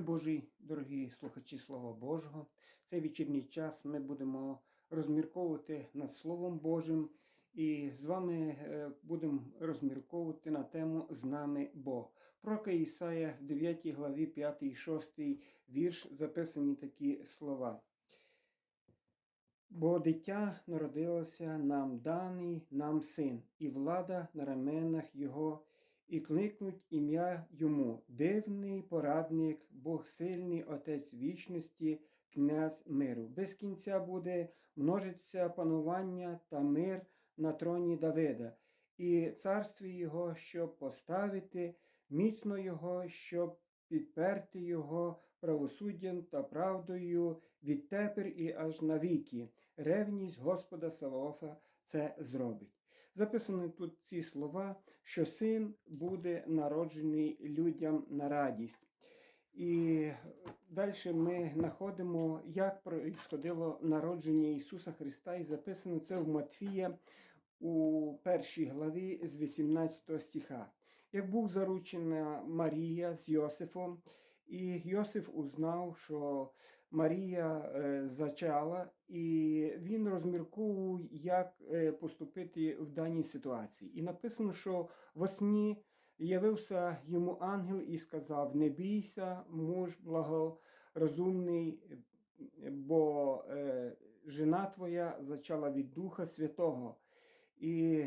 Божий, дорогі слухачі Слова Божого, цей вечірній час ми будемо розмірковувати над Словом Божим, і з вами е, будемо розмірковувати на тему З нами Бог. Пророка Ісая в 9 главі 5 і 6 вірш записані такі слова. Бо дитя народилося нам даний, нам син, і влада на раменах його, і кликнуть ім'я йому, дивний порадник, Бог сильний, Отець вічності, князь миру. Без кінця буде множиться панування та мир на троні Давида, і царстві його, щоб поставити, міцно його, щоб підперти його правосуддям та правдою відтепер і аж навіки. Ревність Господа Саваофа це зробить. Записані тут ці слова, що син буде народжений людям на радість. І далі ми знаходимо, як происходило народження Ісуса Христа, і записано це в Матфія у першій главі з 18 стиха. Як був заручена Марія з Йосифом, і Йосиф узнав, що Марія е, зачала, і він розмірковував, як е, поступити в даній ситуації. І написано, що во сні явився йому ангел і сказав: Не бійся, муж благорозумний, бо е, жена твоя зачала від Духа Святого. І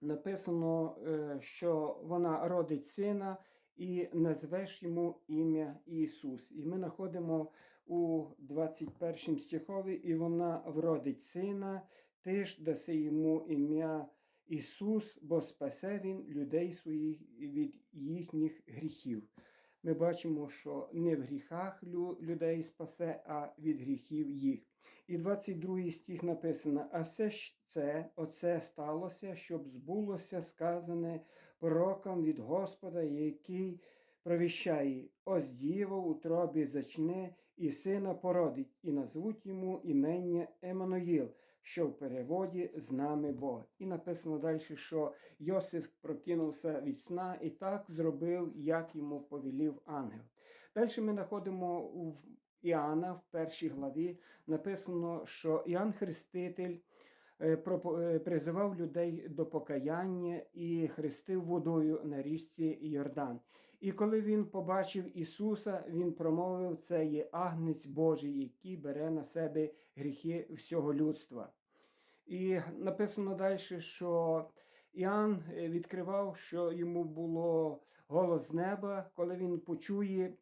написано, що вона родить сина і назвеш йому ім'я Ісус. І ми знаходимо у 21 стихові, і вона вродить сина, ти ж даси йому ім'я Ісус, бо спасе Він людей своїх від їхніх гріхів. Ми бачимо, що не в гріхах людей спасе, а від гріхів їх. І 22 стих написано: А все ж це, оце сталося, щоб збулося сказане пророком від Господа, який провіщає, ось діва в утробі зачне, і сина породить, і назвуть йому імення Еммануїл, що в переводі з нами Бог. І написано далі, що Йосиф прокинувся від сна і так зробив, як йому повелів ангел. Далі ми знаходимо в Іоанна в першій главі написано, що Іоанн Хреститель призивав людей до покаяння і хрестив водою на річці Йордан. І коли він побачив Ісуса, він промовив: це є агнець Божий, який бере на себе гріхи всього людства. І написано далі, що Іоанн е, відкривав, що йому було голос з неба, коли він почує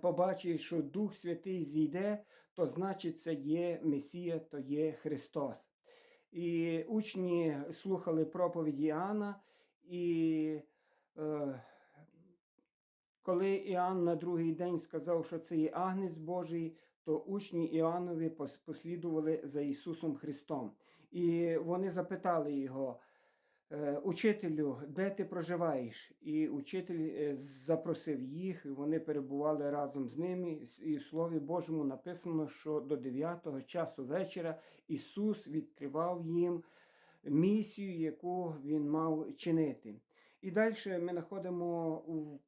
побачить, що Дух Святий зійде, то значить це є Месія, то є Христос. І учні слухали проповіді Іоанна, і е, коли Іоанн на другий день сказав, що це є Агнець Божий, то учні Іоаннові послідували за Ісусом Христом. І вони запитали його, Учителю, де ти проживаєш? І учитель е, запросив їх, і вони перебували разом з ними. І в Слові Божому написано, що до 9 часу вечора Ісус відкривав їм місію, яку Він мав чинити. І далі ми знаходимо у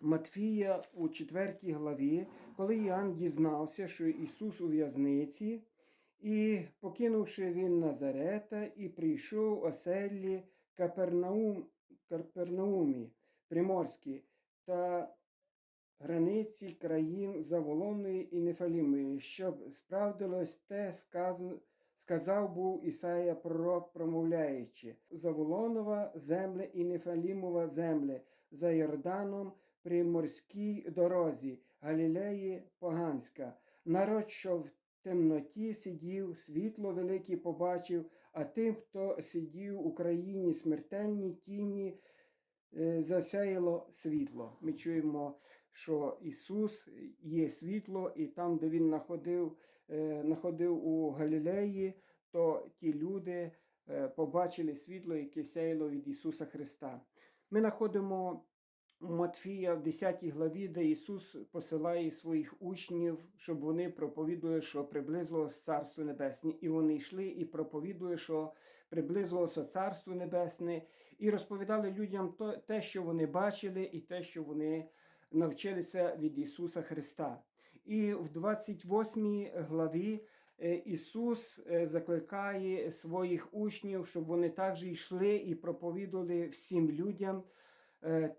Матфія у 4 главі, коли Іоанн дізнався, що Ісус у в'язниці, і, покинувши він Назарета, і прийшов оселі Капернаум, Капернаумі Приморські та границі країн Заволонної і Нефалімої, щоб справдилось те, сказано, сказав був Ісая пророк, промовляючи, Заволонова земля і Нефалімова земля за Йорданом при морській дорозі, Галілеї Поганська. Народ, що в темноті сидів, світло велике побачив, а тим, хто сидів у країні смертельній тіні, е, засяяло світло. Ми чуємо, що Ісус є світло, і там, де Він находив, е, находив у Галілеї, то ті люди е, побачили світло, яке сяяло від Ісуса Христа. Ми знаходимо Матфія в 10 главі, де Ісус посилає своїх учнів, щоб вони проповідували, що приблизилось Царство Небесне. І вони йшли і проповідували, що приблизилося Царство Небесне, і розповідали людям те, що вони бачили, і те, що вони навчилися від Ісуса Христа. І в 28 главі е, Ісус е, закликає своїх учнів, щоб вони також йшли і проповідували всім людям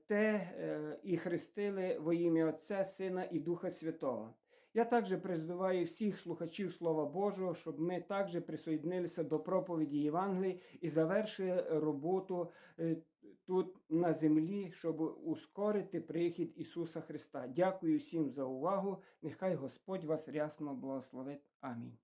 те е, і хрестили во ім'я Отця, Сина і Духа Святого. Я також призиваю всіх слухачів Слова Божого, щоб ми також присоєднилися до проповіді Євангелії і завершили роботу е, тут на землі, щоб ускорити прихід Ісуса Христа. Дякую всім за увагу. Нехай Господь вас рясно благословить. Амінь.